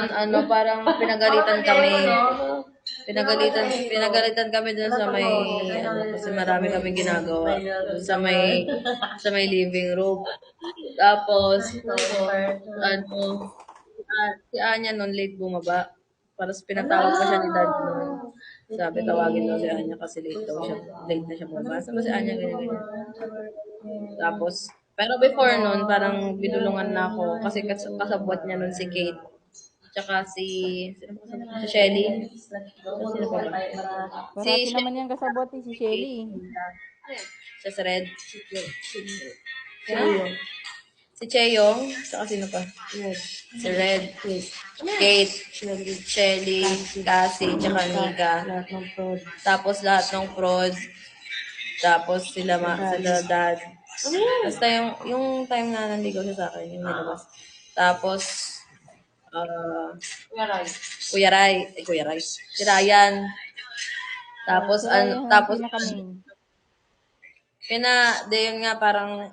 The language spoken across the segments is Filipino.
nun, ano, parang pinagalitan kami. Pinagalitan, pinagalitan kami dun sa may, ano, kasi marami kami ginagawa. Dun sa may, sa may living room. Tapos, ano, ah, si Anya nun late bumaba. Para pinatawag pa siya ni dad nun. Sabi, tawagin daw si Anya kasi late daw siya. Late na siya bumaba. Sabi si Anya, ganyan, ganyan. Tapos, pero before nun, parang binulungan na ako. Kasi kas kasabwat niya nun si Kate. Tsaka si? Si Shelly. Sino pa ba? Si She- naman yung kasabot eh, si Shelly. Siya si Red. Sino? Si Cheyong. Tsaka sino pa? Si Red. Kate. Shelly. Cassie. Tsaka Nika. Tapos lahat ng prod. Tapos sila, ma, sila dad. Basta yung, yung time na nanligaw siya sa akin, yung nilabas. Tapos, ah, Kuya Ray. Ay, Kuya Ray. Si Ryan. Tapos, an, tapos, Pinaka-main. Pina, de yun nga parang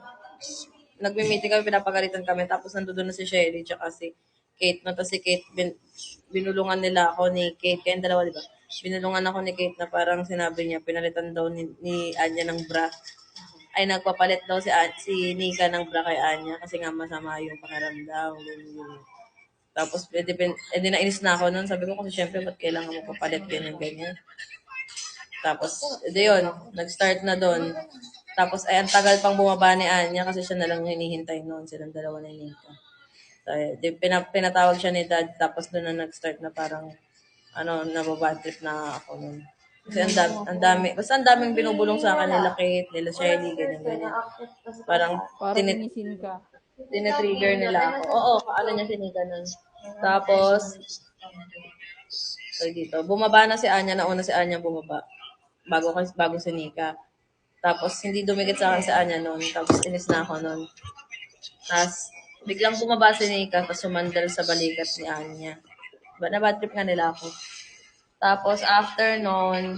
nagme-meeting kami, pinapagalitan kami. Tapos nandoon na si Shelly tsaka si Kate. No, tapos si Kate, bin, binulungan nila ako ni Kate. Kayong dalawa, di ba? Binulungan ako ni Kate na parang sinabi niya, pinalitan daw ni, ni Anya ng bra. Ay, nagpapalit daw si, si Nika ng bra kay Anya kasi nga masama yung pakiramdam. ganyan, ganyan. Tapos, edi, pin- edi nainis na ako noon. Sabi ko kasi syempre, ba't kailangan mo papalit ganyan, ganyan. Tapos, edi yun, nag-start na doon. Tapos, ay, ang tagal pang bumaba ni Anya kasi siya na lang hinihintay noon. Silang dalawa na Nika. So, eh, di, pina, pinatawag siya ni dad. Tapos doon na nag-start na parang, ano, nababad trip na ako noon. Kasi ang dami, ang dami, basta ang daming binubulong sa akin nila Kate, nila Shelly, ganyan, ganyan. Parang, tinit, tinitrigger nila ako. Oo, paano niya sinika nun. Tapos, so dito, bumaba na si Anya, nauna si Anya bumaba. Bago, bago si Nika. Tapos, hindi dumikit sa akin si Anya noon. Tapos, inis na ako noon. Tapos, biglang bumaba si Nika, tapos sumandal sa balikat ni Anya. Ba, na-bad trip nga nila ako. Tapos, after noon,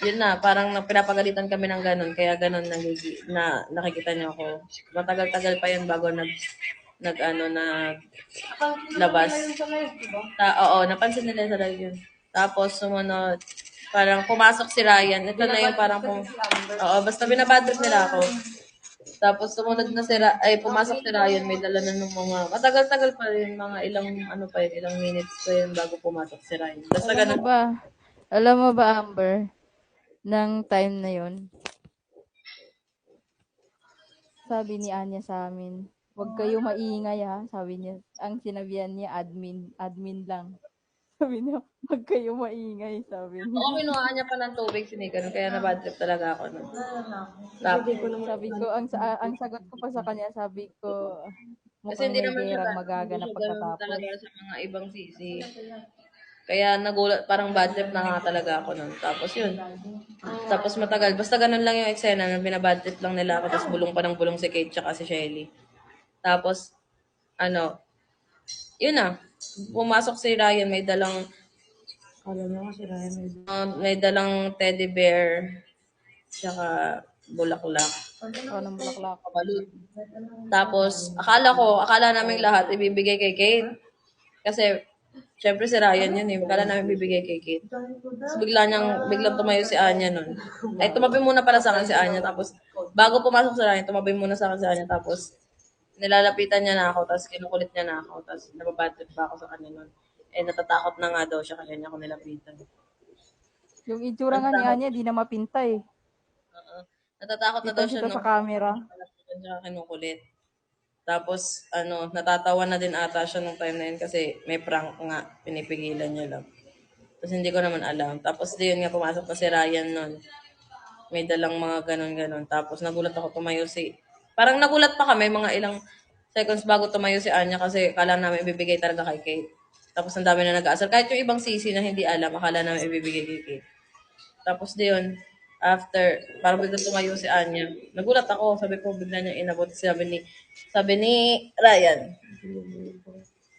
yun na, parang na- pinapagalitan kami ng ganun, kaya ganun nagigi, na nakikita niyo ako. Matagal-tagal pa yun bago nag, nag ano, nag labas. Ta oo, napansin nila sa live yun. Tapos, sumunod, parang pumasok si Ryan. Ito na yung parang, pum- oo, basta binabadrip nila ako. Tapos, sumunod na si Ra- ay, pumasok si Ryan, may dala na ng mga, matagal-tagal pa rin, mga ilang, ano pa yun, ilang minutes pa yun bago pumasok si Ryan. Basta Alam mo ganun, ba, alam mo ba, Amber, ng time na yon sabi ni Anya sa amin, huwag kayo maingay ha, sabi niya. Ang sinabihan niya, admin, admin lang. Sabi niya, huwag kayo maingay, sabi niya. Oo, kinuhaan niya pa ng tubig si Nika, nun, kaya na-bad trip talaga ako nun. Tapos, Sabi ko, ang, sa, ang sagot ko pa sa kanya, sabi ko, kasi mukhang hindi naman siya, magaganap pagkatapos. talaga sa mga ibang sisi. Kaya nagulat, parang bad trip na nga talaga ako nun. Tapos yun. Tapos matagal. Basta ganun lang yung eksena na binabad trip lang nila ako. Tapos bulong pa ng bulong si Kate tsaka si Shelly. Tapos, ano, yun na. Pumasok si Ryan, may dalang, alam mo si Ryan, may, uh, may dalang teddy bear, tsaka bulaklak. Ako ng bulaklak. Kabalot. Tapos, akala ko, akala namin lahat ibibigay kay Kate. Kasi, syempre si Ryan yun eh. Akala namin ibibigay kay Kate. Tapos bigla niyang, biglang tumayo si Anya nun. Ay, tumabi muna pala sa akin si Anya. Tapos, bago pumasok si Ryan, tumabi muna sa akin si Anya. Tapos, nilalapitan niya na ako. Tapos, kinukulit niya na ako. Tapos, nababatrip pa ako sa kanya nun. Eh, natatakot na nga daw siya kaya niya ako nilapitan. Yung itsura nga ni Anya, di na mapinta eh. Oo. Natatakot na daw siya no. sa camera. Siya kinukulit. Tapos, ano, natatawa na din ata siya nung time na yun kasi may prank nga, pinipigilan niya lang. Tapos hindi ko naman alam. Tapos di yun nga, pumasok pa si Ryan nun. May dalang mga ganon-ganon. Tapos nagulat ako tumayo si... Parang nagulat pa kami mga ilang seconds bago tumayo si Anya kasi kala namin ibibigay talaga kay Kate. Tapos ang dami na nag-aasar. Kahit yung ibang sisi na hindi alam, akala namin ibibigay kay Kate. Tapos di yun, after, parang biglang tumayo si Anya. Nagulat ako, sabi ko, bigla niya inabot. Sabi ni, sabi ni Ryan,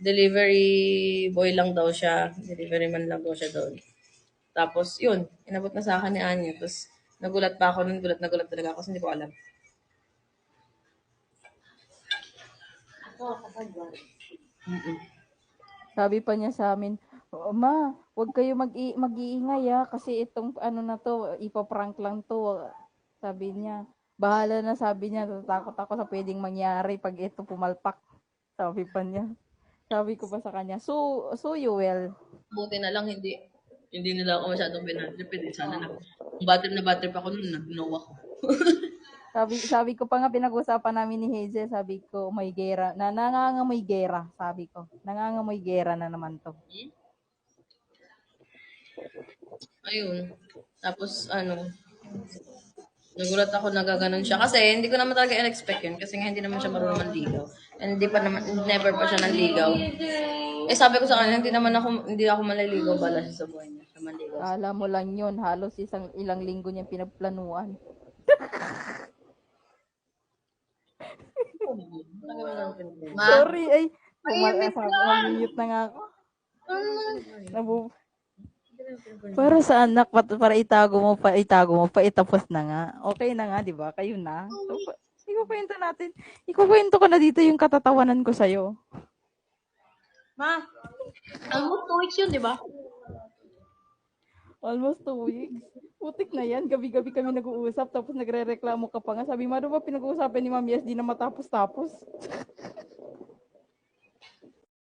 delivery boy lang daw siya. Delivery man lang daw siya doon. Tapos, yun, inabot na sa akin ni Anya. Tapos, nagulat pa ako nun, gulat na gulat talaga ako kasi hindi ko alam. Sabi pa niya sa amin, "Oh, Ma, huwag kayo mag mag-iingay ah, kasi itong ano na to, ipaprank lang to. Sabi niya, bahala na sabi niya, natatakot ako sa pwedeng mangyari pag ito pumalpak. Sabi pa niya. Sabi ko pa sa kanya, so, so you will. Buti na lang hindi hindi nila ako masyadong. Eh. Sana na, battery na battery pa ako noon, nag-no ako. Sabi, sabi ko pa nga, pinag-usapan namin ni Hazel, sabi ko, may gera, na nangangamoy gera, sabi ko. Nangangamoy gera na naman to. Ayun. Tapos, ano, nagulat ako na gaganon siya. Kasi, hindi ko naman talaga in-expect yun. Kasi nga, hindi naman siya marunong manligaw. And hindi pa naman, never pa siya nanligaw. Eh, sabi ko sa kanya, hindi naman ako, hindi ako maliligaw bala siya sa buhay niya. Siya manligaw. Alam mo lang yun, halos isang ilang linggo niya pinagplanuan. Ma, Sorry, ay, umamute na nga ako. Nabu- para sa anak, para itago mo pa, itago mo pa, itapos na nga. Okay na nga, di ba? Kayo na. So, pa- ikukwento natin. Ikukwento ko na dito yung katatawanan ko sa'yo. ma, almost two weeks yun, di ba? Almost two weeks. Putik na yan. Gabi-gabi kami nag-uusap, tapos nagre-reklamo ka pa nga. Sabi, Mado ba pinag-uusapan ni Mami S, di na matapos-tapos?